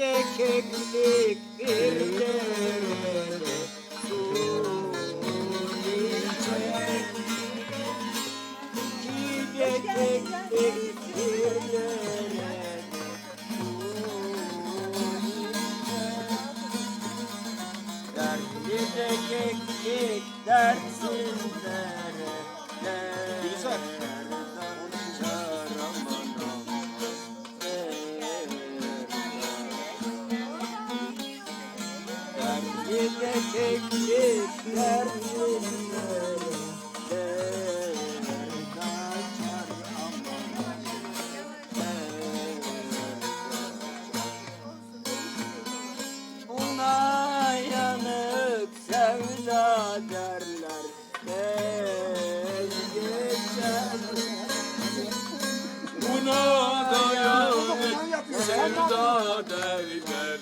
keklik bir derede su içer. Çiğde keklik bir içer. Dertli de keklik dersizlere Gülizar. Dertli de keklik dersizlere dert açar aman Buna yanık sevda sevda derler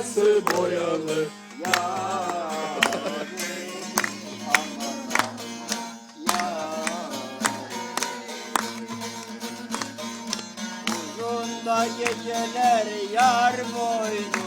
Kundurası boyalı. Uzun da geceler yar boynuma